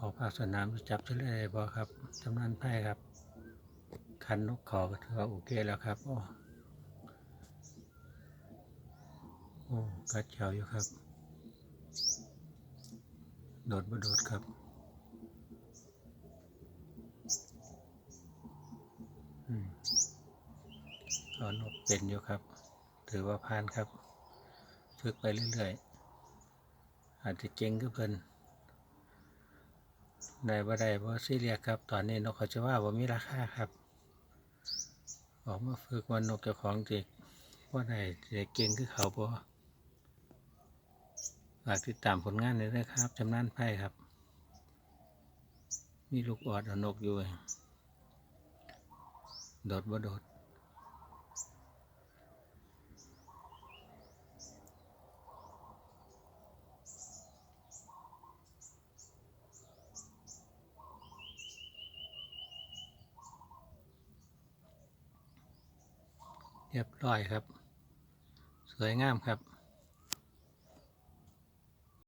ออกภาคสนามจับทะเลบอครับจำนันไพ่ครับ คันนกขอก็ถือว่าโอเคแล้วครับ โอ้โอ้กัดเขียวอยู่ครับ โดดบ่โดดครับอืมก็นกเป็นอยู่ครับ ถือว่าผ่านครับ ฝึกไปเรื่อยๆ อาจจะเก่งก็เพิ่น ได้บ่ได้บ่ซีเรียสครับ ตอนนี้นกเขาจะว่าบ่มีราคาครับ ออกมาฝึกวันนกเจ้าของจริงว่าได้จะเก่งคือเขาบ่ฝากติดตามผลงานเลยนะครับจำนานไพ่ครับ มีลูกออดอนกอยู่โดดบ่โดด เรียบร้อยครับ สวยงามครับ